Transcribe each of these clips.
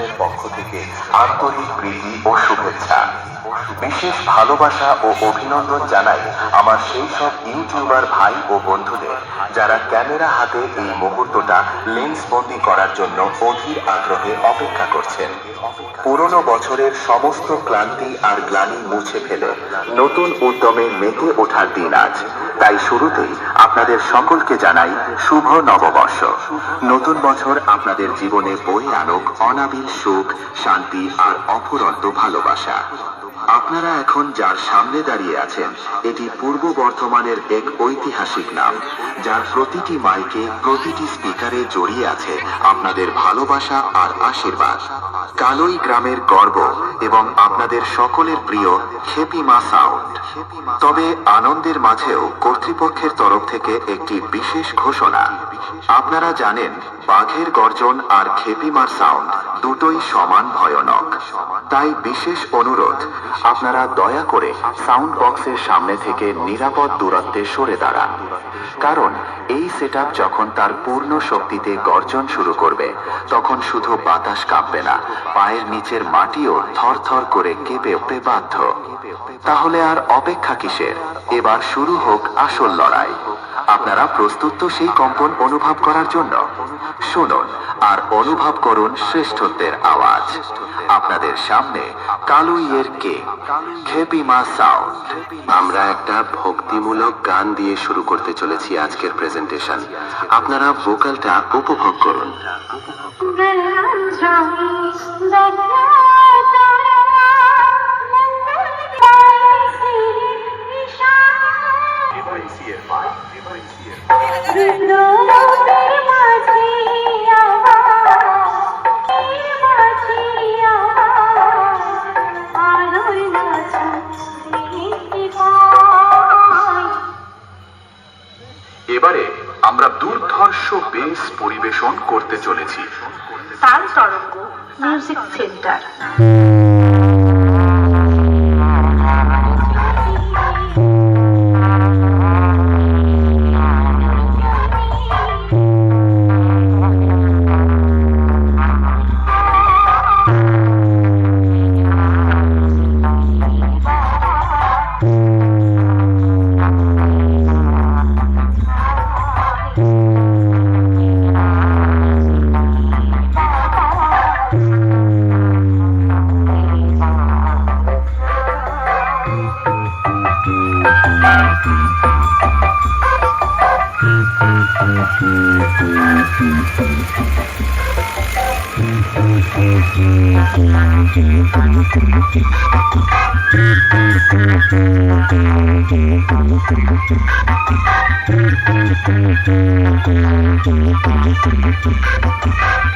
এর পক্ষ থেকে আন্তরিক প্রীতি ও শুভেচ্ছা। বিশেষ ভালোবাসা ও অভিনন্দন জানাই আমার সেই সব ইউটিউবার ভাই ও বন্ধুদের, যারা ক্যামেরা হাতে এই মুহূর্তটা লেন্স বন্দি করার জন্য অধীর আগ্রহে অপেক্ষা করছেন। পুরনো বছরের সমস্ত ক্লান্তি আর গ্লানি মুছে ফেলে, নতুন উদ্যমে মেতে ওঠার দিন আজ। তাই শুরুতেই আপনাদের সকলকে জানাই শুভ নববর্ষ। নতুন বছর আপনাদের জীবনে বয়ে আনুক অনাবিল সুখ, শান্তি আর অফুরন্ত ভালোবাসা। আপনারা এখন যার সামনে দাঁড়িয়ে আছেন, এটি পূর্ব বর্ধমানের এক ঐতিহাসিক নাম, যার প্রতিটি মাইকে প্রতিটি স্পিকারে জড়িয়ে আছে আপনাদের ভালোবাসা আর আশীর্বাদ। কালই গ্রামের গর্ব এবং আপনাদের সকলের প্রিয় খেপিমা সাউন্ড। তবে আনন্দের মাঝেও কর্তৃপক্ষের তরফ থেকে একটি বিশেষ ঘোষণা। আপনারা জানেন বাঘের গর্জন আর খেপিমার সাউন্ড দুটোই সমান ভয়ানক। তাই বিশেষ অনুরোধ, আপনারা দয়া করে সাউন্ড বক্সের সামনে থেকে নিরাপদ দূরত্বে সরে দাঁড়ান। কারণ এই সেট যখন তার পূর্ণ শক্তিতে গর্জন শুরু করবে, তখন শুধু বাতাস কাঁপবে না, পায়ের নিচের মাটিও থরথর করে কেঁপে উঠতে বাধ্য। তাহলে আর অপেক্ষা কিসের? এবার শুরু হোক আসল লড়াই। আপনারা প্রস্তুত তো সেই কম্পন অনুভব করার জন্য। শুনুন আর অনুভব করুন শ্রেষ্ঠত্বের আওয়াজ। আপনাদের সামনে কালুইয়ের কে? খেপিমা সাউন্ড। আমরা একটা ভক্তিমূলক গান দিয়ে শুরু করতে চলেছি আজকের প্রেজেন্টেশন। আপনারা ভোকালটা উপভোগ করুন। বেস পরিবেশন করতে চলেছি। Tal Taranga music center.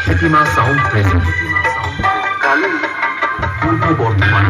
Khepima sound present Purba Bardhaman